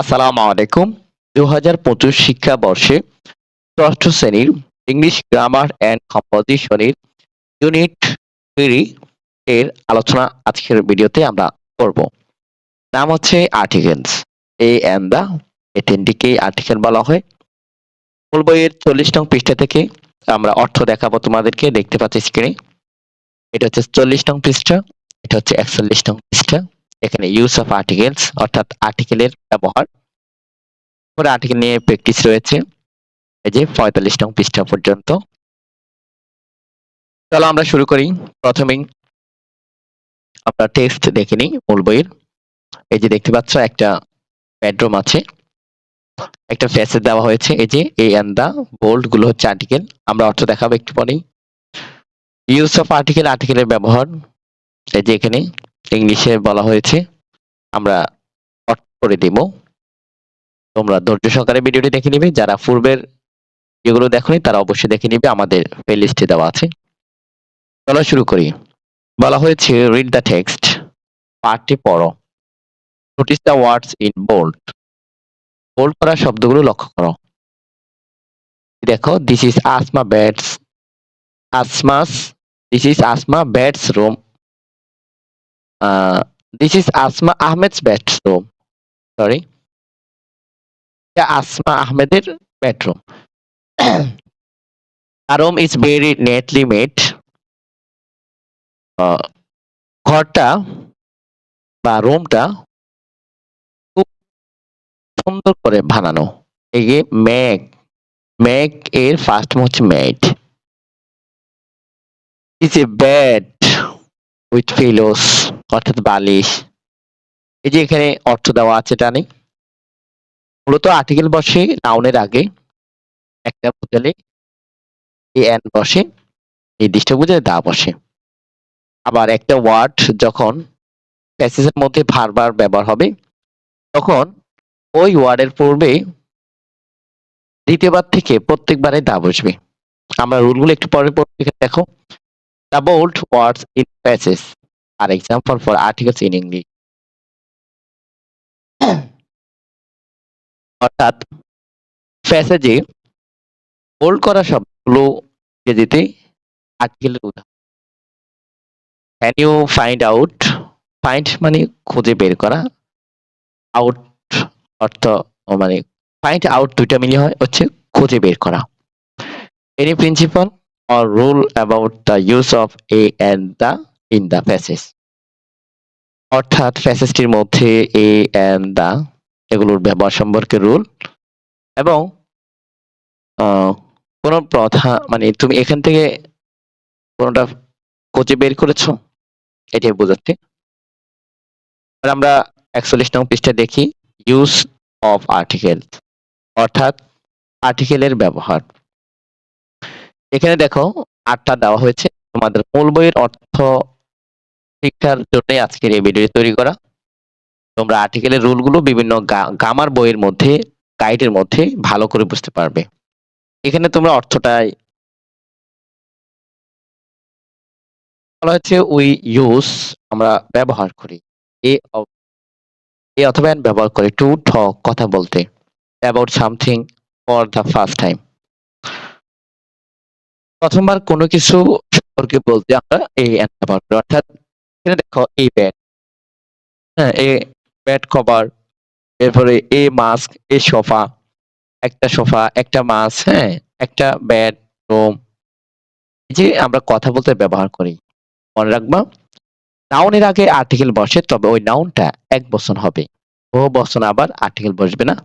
আসসালামু আলাইকুম। দু হাজার পঁচিশ শিক্ষাবর্ষে ষষ্ঠ শ্রেণির ইংলিশ গ্রামার অ্যান্ড কম্পোজিশনের ইউনিট থ্রি এর আলোচনা আজকের ভিডিওতে আমরা করব। নাম হচ্ছে আর্টিকেলস এ অ্যান্ড দা এই আর্টিকেল বলা হয়। মূল বইয়ের চল্লিশ নং পৃষ্ঠা থেকে আমরা অর্থ দেখাবো তোমাদেরকে, দেখতে পাচ্ছি স্ক্রিনে এটা হচ্ছে চল্লিশ নং পৃষ্ঠা, এটা হচ্ছে একচল্লিশ নং পৃষ্ঠা। এখানে ইউজ অফ আর্টিকেলস অর্থাৎ আর্টিকেলের ব্যবহার। পরে আর্টিকেল নিয়ে প্র্যাকটিস রয়েছে। এই যে পঁয়তাল্লিশ নং পৃষ্ঠা পর্যন্ত। চলো আমরা শুরু করি। প্রথমেই আমরা টেক্সট দেখে নিই মূল বইয়ের। এই যে দেখতে পাচ্ছ, একটা বেডরুম আছে। একটা ফেসে দেওয়া হয়েছে। এই যে এ অ্যান্ড দা বোল্ডগুলো হচ্ছে আর্টিকেল আমরা অর্থ দেখাবো একটু পরেই। ইউজ অফ আর্টিকেল আর্টিকেলের ব্যবহার। এই যে এখানে ইংলিশে বলা হয়েছে। আমরা অর্থ করে দিব। তোমরা ধৈর্য সহকারে ভিডিওটি দেখে নিবে। যারা পূর্বের যেগুলো দেখোনি, তারা অবশ্যই দেখে নিবে। আমাদের প্লেলিস্টে দেওয়া আছে। চলো শুরু করি। বলা হয়েছে রিড দ্য টেক্সট পাঠটি পড়ো। Notice the words in bold bold করা শব্দগুলো লক্ষ্য করো। দেখো this is Asma bed's Asma's this is Asma bed's room this is Asma Ahmed's bed's room sorry Asma আহমেদের bedroom R room is very neatly made ঘরটা বা রুমটা খুব সুন্দর করে বানানো। এই ম্যাক ম্যাক এর ফার্স্ট হচ্ছে made is a bed with pillows অর্থাৎ বালিশ। এই যে এখানে অর্থ দেওয়া আছে টানি মূলত আর্টিকেল বসে নাউনের আগে একটা বোঝালে এ এন বসে, নির্দিষ্ট বোঝালে দা বসে। আবার একটা ওয়ার্ড যখন প্যাসেজের মধ্যে বারবার ব্যবহার হবে, তখন ওই ওয়ার্ডের পূর্বে দ্বিতীয়বার থেকে প্রত্যেকবারে দা বসবে। আমরা রুলগুলো একটু পরে এখানে দেখো। The bold words in passage are example for articles in English অর্থাৎ প্যাসেজে বোল্ড করা শব্দগুলো ইংরেজিতে আর্টিকেলের উদাহরণ can you find out find মানে খুঁজে বের করা। আউট অর্থ মানে ফাইন্ড আউট দুইটা মিলিয়ে হয় হচ্ছে খুঁজে বের করা। Any principle or rule about the use of a an the in the passage অর্থাৎ প্যাসেজটির মধ্যে এ অ্যান্ড দ্য এগুলোর ব্যবহার সম্পর্কে রুল এবং কোনো প্রথা মানে তুমি এখান থেকে কোনোটা কোচে বের করেছ? এটাই বোঝাচ্ছে। আমরা একচল্লিশ নং পৃষ্ঠা দেখি। ইউজ অফ আর্টিকেল অর্থাৎ আর্টিকেলের ব্যবহার। এখানে দেখো, আটটা দেওয়া হয়েছে। তোমাদের মূল বইয়ের অর্থ শিক্ষার জন্যই আজকের এই ভিডিও তৈরি করা। তোমরা আর্টিকেলের রুলগুলো বিভিন্ন গামার বইয়ের মধ্যে গাইডের মধ্যে ভালো করে বুঝতে পারবে। এখানে তোমরা অর্থটাই বলা হচ্ছে উই ইউজ আমরা ব্যবহার করি। এ অথবা and ব্যবহার করি টু টক কথা বলতে। About something for the first time প্রথমবার কোনো কিছু সম্পর্কে বলতে আমরা এই and ব্যবহার করি। অর্থাৎ এখানে দেখো এই ব্যাট হ্যাঁ এ ব্যাট কভার এরপরে এ মাস্ক এ সোফা একটা সোফা একটা মাছ হ্যাঁ একটা ব্যাড রুম যে আমরা কথা বলতে ব্যবহার করি, মনে রাখবা? নাউনের আগে আর্টিকেল বসে, তবে ওই নাউনটা এক বচন হবে। ও বচন আবার আর্টিকেল বসবে না।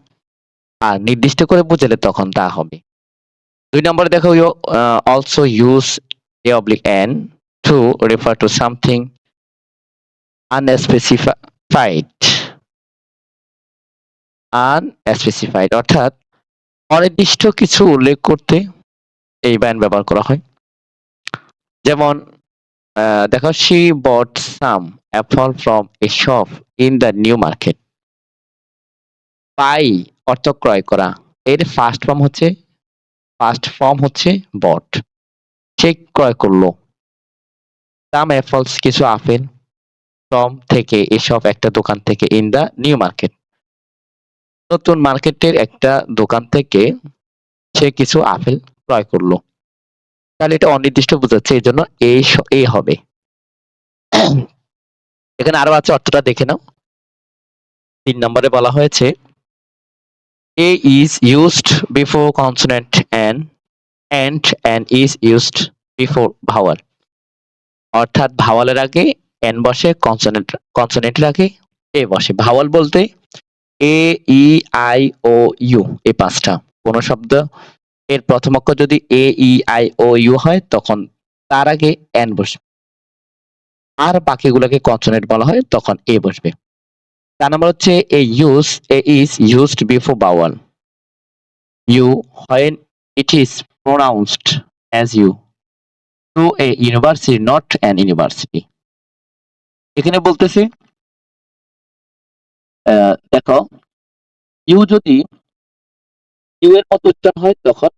আর নির্দিষ্ট করে বুঝালে তখন তা হবে। দুই নম্বরে দেখো also use a oblique an to refer to something unspecified unspecified অর্থাৎ অনির্দিষ্ট কিছু উল্লেখ করতে এই ব্যান ব্যবহার করা হয়। যেমন দেখো she bought some apple from a shop in the new market পাই অর্থ ক্রয় করা। এর ফার্স্ট ফর্ম হচ্ছে ফার্স্ট ফর্ম হচ্ছে বট সে ক্রয় করল। সাম অ্যাপলস কিছু আপেল। ফ্রম থেকে এসব একটা দোকান থেকে ইন দ্য নিউ মার্কেট নতুন মার্কেটের একটা দোকান থেকে সে কিছু আপেল ক্রয় করল। তাহলে এটা অনির্দিষ্ট বোঝাচ্ছে, এই জন্য এ স- এ হবে। এখানে আরও আছে, অর্থটা দেখে নাও। তিন নম্বরে বলা হয়েছে A is used before consonant an an an is used before vowel অর্থাৎ ভাওয়ালের আগে এন বসে কনসোনেন্ট কনসোনেন্টের আগে এ বসে। ভাওয়াল বলতে এ ই আই ও ইউ এই পাঁচটা। কোন শব্দ। এর প্রথম অক্ষর যদি এ ই আই ও ইউ হয়, তখন তার আগে এন বসবে। আর বাকিগুলোকে কনসোনেন্ট বলা হয়, তখন এ বসবে। তার নম্বর হচ্ছে A use A is used before vowel U when it is pronounced as you to a university, not an university এখানে বলতেছি দেখো ইউ যদি ইউ এর মতো উচ্চারণ হয় তখন